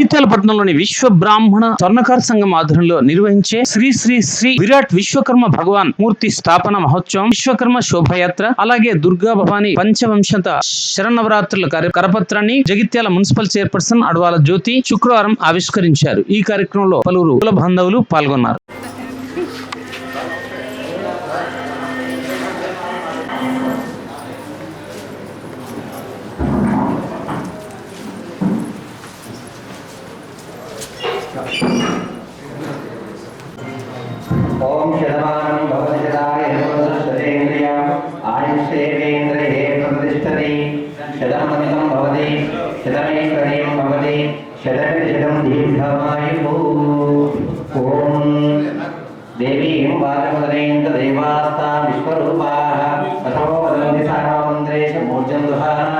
జగిత్యాల పట్టణంలోని విశ్వ బ్రాహ్మణ స్వర్ణకార సంఘం ఆధ్వర్యంలో నిర్వహించే శ్రీ శ్రీ శ్రీ విరాట్ విశ్వకర్మ భగవాన్ మూర్తి స్థాపన మహోత్సవం విశ్వకర్మ శోభయాత్ర అలాగే దుర్గా భవాని పంచవంశత శరణవరాత్రుల కార్య- కరపత్రాన్ని జగిత్యాల మున్సిపల్ చైర్పర్సన్ అడవాల జ్యోతి శుక్రవారం ఆవిష్కరించారు. ఈ కార్యక్రమంలో పలువురు కుల బాంధవులు పాల్గొన్నారు. ఓం శతమానం భవతి శతాయ శతేంద్రియం ఆయుష్యేంద్రియే ప్రతిష్టతి. శతమనితం భవతి శతమైశ్వర్యం భవతి శతమిషదం దీర్ఘమాయు ఓం దేవీం వాచమదనేంద్ర దేవాస్తా విశ్వరూపాः. అథో వదంతి సారామంత్రేష మూర్జం దుహానాం ధేనుర్వాగస్మానమస్తుదైదు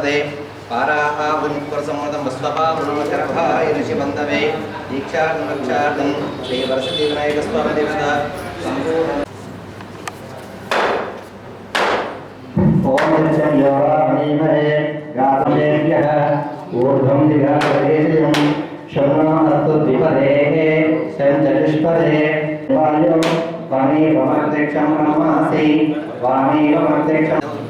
प्रसन्नपदे पाराः बुलिपुरसम्मतं वस्तपा पुनमकरभाय ऋषिबन्धवे दीक्षार्थं श्रीवर्षदेवनायकस्वामिदेवता सम्पूर्ण ऊर्ध्वं दिगापदेशं शर्वणामत्तद्विपदेः सञ्चरिष्पदे वायुं वामेवमन्तरिक्षं नमासि वामेवमन्तरिक्षम्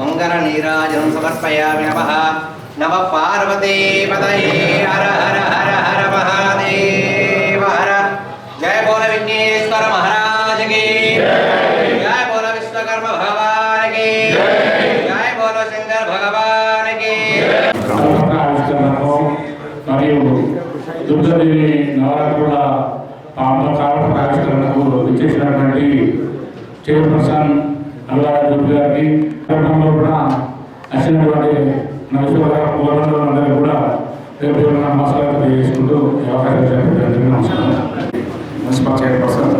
మంగళ నీరాజం సమర్పయామి నమ నమ పార్వతీ పదయే హర హర హర హర మహాదేవ హర జయ బోల విఘ్నేశ్వర మహారాజ్కి జయ బోల విశ్వకర్మ భగవాన్కి జయ బోల శంకర్ భగవాన్కి మరియు దుర్గదేవి నవరాత్రుల పాంపకాల ఆవిష్కరణకు విచ్చేసినటువంటి చైర్పర్సన్ అల్లారి గారికి కార్యక్రమంలో కూడా వచ్చినటువంటి నరసింహ కూడా రేపు నమస్కారం తెలియజేసుకుంటూ అవకాశం చేపట్టారు నమస్కారం. Municipal chairperson.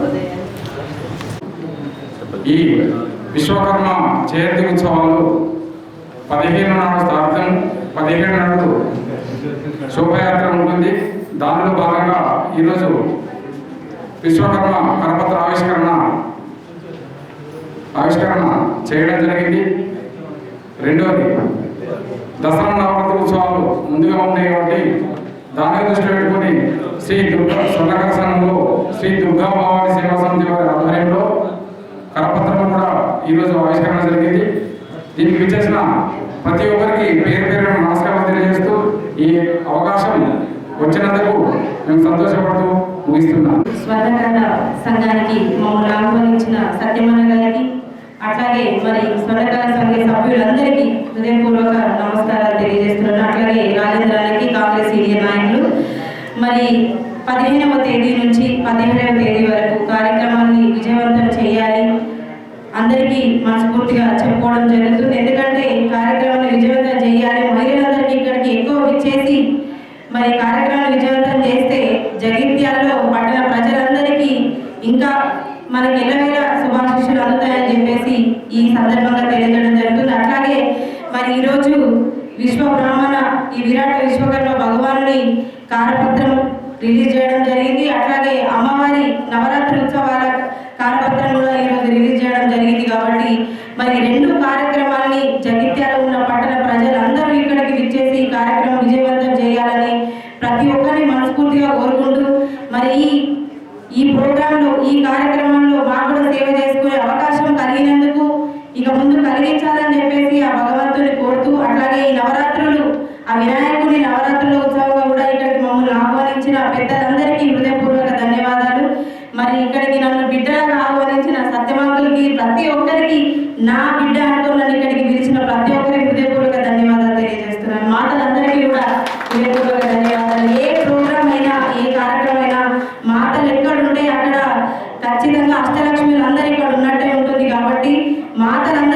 ఈ విశ్వకర్మ జయంతి ఉత్సవాలు పదిహేను నాడు స్థాపితం పదిహేను నాడు శోభయాత్ర ఉంటుంది. దానిలో భాగంగా ఈరోజు విశ్వకర్మ కరపత్ర ఆవిష్కరణ. ఆవిష్కరణ చేయడం జరిగింది. రెండవది దసరా నవరాత్రి ఉత్సవాలు ముందుగా ఉన్నాయి కాబట్టి దాని దృష్టి పెట్టుకొని శ్రీ దుర్గా స్వర్ణకర సంఘంలో శ్రీ దుర్గా భవాని సేవా సమితి వారి ఆధ్వర్యంలో కరపత్రం కూడా ఈరోజు ఆవిష్కరణ జరిగింది. దీనికి విచ్చేసిన ప్రతి ఒక్కరికి పేరు పేరు నమస్కారం తెలియజేస్తూ ఈ అవకాశం వచ్చినందుకు మేము సంతోషపడుతూ ముగిస్తున్నాం స్వర్ణకరణ సంఘానికి మమ్మల్ని ఆహ్వానించిన సత్యమన్న గారికి అట్లాగే మరి స్వర్ణకరణ సంఘ సభ్యులందరికీ హృదయపూర్వక నమస్కారాలు తెలియజేస్తున్నాను. అట్లాగే రాజేంద్రానికి కాంగ్రెస్ సీనియర్ నాయకులు. మరి పదిహేనవ తేదీ నుంచి పదిహేడవ తేదీ వరకు కార్యక్రమాన్ని విజయవంతం చేయాలి. అందరికీ మనస్ఫూర్తిగా చెప్పుకోవడం జరుగుతుంది. ఎందుకంటే కార్యక్రమాన్ని విజయవంతం చేయాలి. మహిళలందరికీ ఇక్కడికి ఎక్కువ ఇచ్చేసి మరి కార్యక్రమాన్ని విజయవంతం చేస్తే జగిత్యాలలో పట్టణ ప్రజలందరికీ ఇంకా మనకి ఎల్లవేళ శుభాశిష్యులు అందుతాయని చెప్పేసి ఈ సందర్భంగా తెలియజేయడం జరుగుతుంది. అట్లాగే మరి ఈరోజు విశ్వ బ్రాహ్మణ ఈ విరాట విశ్వకర్మ భగవానుని కారపత్రం రిలీజ్ చేయడం జరిగింది. అట్లాగే అమ్మవారి నవరాత్రి ఉత్సవాల కారపత్రం కూడా ఈరోజు రిలీజ్ చేయడం జరిగింది కాబట్టి మరి రెండు కార్యక్రమాలని జగిత్యాల ఉన్న పట్టణ ప్రజలందరూ ఇక్కడికి విచ్చేసి ఈ కార్యక్రమం విజయవంతం చేయాలని ప్రతి ఒక్కరిని మనస్ఫూర్తిగా కోరుకుంటూ మరి ఈ ఈ ప్రోగ్రాంలో ఈ కార్యక్రమంలో మాకు కూడా సేవ చేసుకునే అవకాశం కలిగినందుకు ఇక ముందు కలిగించాలని చెప్పేసి ఆ భగవంతుని కోరుతూ అట్లాగే ఈ నవరాత్రులు ఆ వినాయకుని నవరాత్రుల ఉత్సవంగా కూడా ఇక్కడికి మమ్మల్ని ఆహ్వానించిన పెద్దలందరికీ హృదయపూర్వక ధన్యవాదాలు. మరి ఇక్కడికి నన్ను బిడ్డగా ఆహ్వానించిన సత్యమంతులకి ప్రతి ఒక్కరికి నా మాటలను